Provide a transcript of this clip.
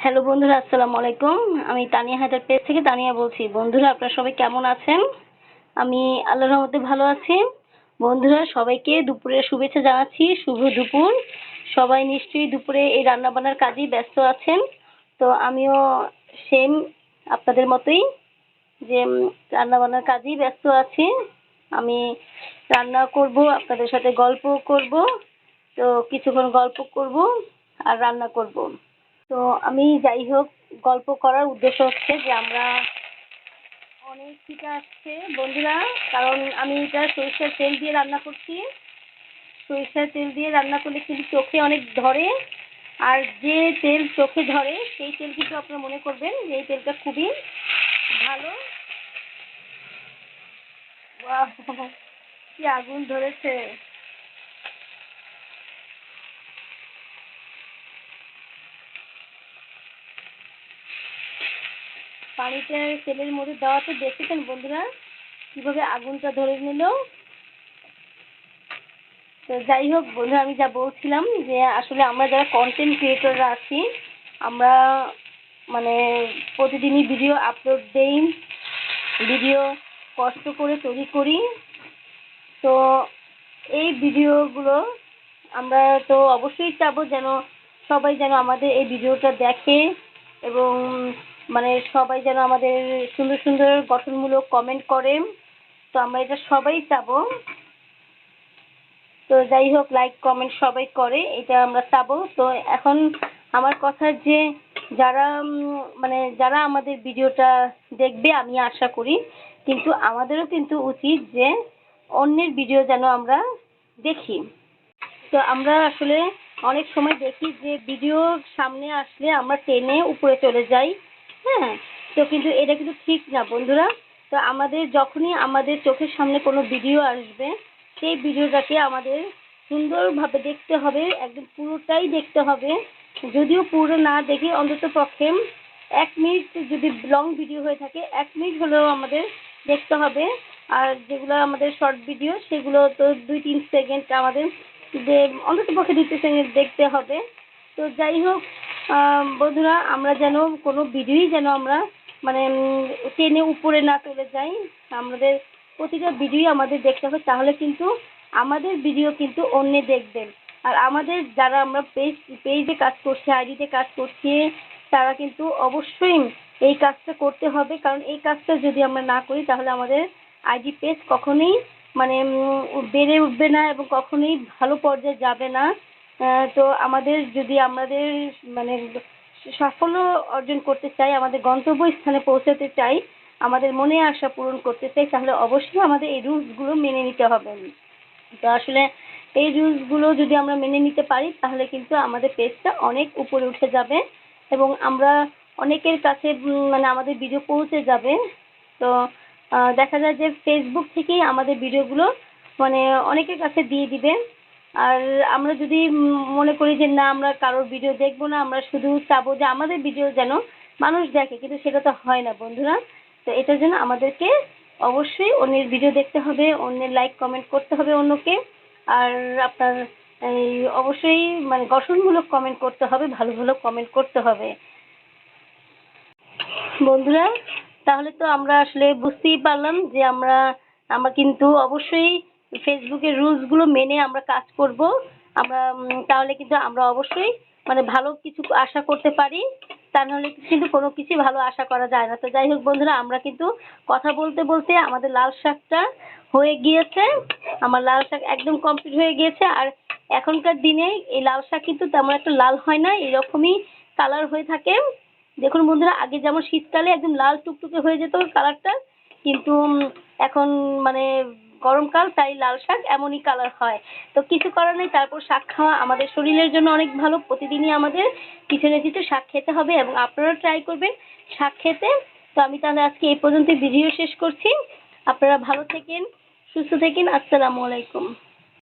Hello বন্ধুরা, আসসালামু আলাইকুম। আমি তানিয়া হায়দার পেজ থেকে তানিয়া বলছি। বন্ধুরা, আপনারা সবাই কেমন আছেন? আমি আল্লাহর রহমতে ভালো আছি। বন্ধুরা, সবাইকে দুপুরের শুভেচ্ছা জানাচ্ছি। শুভ দুপুর। সবাই নিশ্চয়ই দুপুরে এই রান্না বান্নার কাজেই ব্যস্ত আছেন। তো আমিও সেম আপনাদের মতোই যে রান্না বান্নার কাজেই ব্যস্ত আছি। আমি রান্না করব, আপনাদের সাথে গল্প করব। তো কিছুক্ষণ গল্প করব আর রান্না করব। তো আমি যাই হোক, গল্প করার উদ্দেশ্য হচ্ছে যে আমরা অনেক শীত আসছে বন্ধুরা, কারণ আমি এটা সরিষার তেল দিয়ে রান্না করছি। সরিষার তেল দিয়ে রান্না করলে কিন্তু চোখে অনেক ধরে, আর যে তেল চোখে ধরে, সেই তেল কিন্তু আপনারা মনে করবেন যে এই তেলটা খুবই ভালো। কি আগুন ধরেছে। পানিতে তেলের মধ্যে দেওয়াতে দেখেছেন বন্ধুরা, কীভাবে আগুনটা ধরে নিল। তো যাই হোক বন্ধুরা, আমি যা বলছিলাম যে আসলে আমরা যারা কন্টেন্ট ক্রিয়েটররা আছি, আমরা মানে প্রতিদিনই ভিডিও আপলোড দেই ভিডিও কষ্ট করে তৈরি করি। তো এই ভিডিওগুলো আমরা তো অবশ্যই চাবো যেন সবাই যেন আমাদের এই ভিডিওটা দেখে এবং মানে সবাই যেন আমাদের সুন্দর সুন্দর গঠনমূলক কমেন্ট করে তো আমরা এটা সবাই চাবো। তো যাই হোক লাইক কমেন্ট সবাই করে, এটা আমরা চাবো। তো এখন আমার কথা যে যারা মানে যারা আমাদের ভিডিওটা দেখবে, আমি আশা করি, কিন্তু আমাদেরও কিন্তু উচিত যে অন্যের ভিডিও যেন আমরা দেখি। তো আমরা আসলে অনেক সময় দেখি যে ভিডিও সামনে আসলে আমরা টেনে উপরে চলে যাই। হ্যাঁ তো কিন্তু এটা কিন্তু ঠিক না বন্ধুরা। তো আমাদের যখনই আমাদের চোখের সামনে কোনো ভিডিও আসবে, সেই ভিডিওটাকে আমাদের সুন্দরভাবে দেখতে হবে, একদম পুরোটাই দেখতে হবে। যদিও পুরো না দেখে অন্তত পক্ষে এক মিনিট যদি লং ভিডিও হয়ে থাকে, এক মিনিট হলেও আমাদের দেখতে হবে। আর যেগুলো আমাদের শর্ট ভিডিও সেগুলো তো দুই তিন সেকেন্ড আমাদের যে অন্তত পক্ষে দুই তিন সেকেন্ড দেখতে হবে। তো যাই হোক বন্ধুরা, আমরা যেন কোনো ভিডিওই যেন আমরা মানে টেনে উপরে না চলে যাই, আমাদের প্রতিটা ভিডিওই আমাদের দেখতে হবে, তাহলে কিন্তু আমাদের ভিডিও কিন্তু অন্যে দেখবেন আর আমাদের যারা আমরা পেজ, পেজে কাজ করছি, আইডিতে কাজ করছি, তারা কিন্তু অবশ্যই এই কাজটা করতে হবে, কারণ এই কাজটা যদি আমরা না করি, তাহলে আমাদের আইডি পেজ কখনোই মানে বেড়ে উঠবে না এবং কখনোই ভালো পর্যায়ে যাবে না। তো আমাদের যদি আমাদের মানে সাফল্য অর্জন করতে চাই, আমাদের গন্তব্যস্থানে পৌঁছাতে চাই, আমাদের মনে আশা পূরণ করতে চাই, তাহলে অবশ্যই আমাদের এই রুলসগুলো মেনে নিতে হবে। তো আসলে এই রুলসগুলো যদি আমরা মেনে নিতে পারি, তাহলে কিন্তু আমাদের পেজটা অনেক উপরে উঠে যাবে এবং আমরা অনেকের কাছে মানে আমাদের ভিডিও পৌঁছে যাবে। তো দেখা যায় যে ফেসবুক থেকেই আমাদের ভিডিওগুলো মানে অনেকের কাছে দিয়ে দিবে। আর আমরা যদি মনে করি যে না, আমরা কারোর ভিডিও দেখব না, আমরা শুধু চাবো যে আমাদের ভিডিও যেন মানুষ দেখে, কিন্তু সেটা তো হয় না বন্ধুরা। তো এটার জন্য আমাদেরকে অবশ্যই অন্যের ভিডিও দেখতে হবে, অন্যের লাইক কমেন্ট করতে হবে অন্যকে। আর আপনার এই অবশ্যই মানে গঠনমূলক কমেন্ট করতে হবে, ভালো ভালো কমেন্ট করতে হবে। বন্ধুরা, তাহলে তো আমরা আসলে বুঝতেই পারলাম যে আমরা আমরা কিন্তু অবশ্যই ফেসবুকের রুলসগুলো মেনে আমরা কাজ করব। আমরা তাহলে কিন্তু আমরা অবশ্যই মানে ভালো কিছু আশা করতে পারি। তা নাহলে কিন্তু কোনো কিছু ভালো আশা করা যায় না। তো যাই হোক বন্ধুরা, আমরা কিন্তু কথা বলতে বলতে আমাদের লাল শাকটা হয়ে গিয়েছে। আমার লাল শাক একদম কমপ্লিট হয়ে গিয়েছে। আর এখনকার দিনে এই লাল শাক কিন্তু তেমন একটা লাল হয় না, এরকমই কালার হয়ে থাকে। দেখুন বন্ধুরা, আগে যেমন শীতকালে একদম লাল টুকটুকে হয়ে যেত কালারটা কিন্তু এখন মানে গরমকাল, তাই লাল শাক এমনই কালার হয়। তো কিছু করার নেই তারপর শাক খাওয়া আমাদের শরীরের জন্য অনেক ভালো। প্রতিদিনই আমাদের কিছু না কিছু শাক খেতে হবে এবং আপনারাও ট্রাই করবেন শাক খেতে। তো আমি তাহলে আজকে এই পর্যন্ত ভিডিও শেষ করছি। আপনারা ভালো থেকেন, সুস্থ থাকেন। আসসালামু আলাইকুম।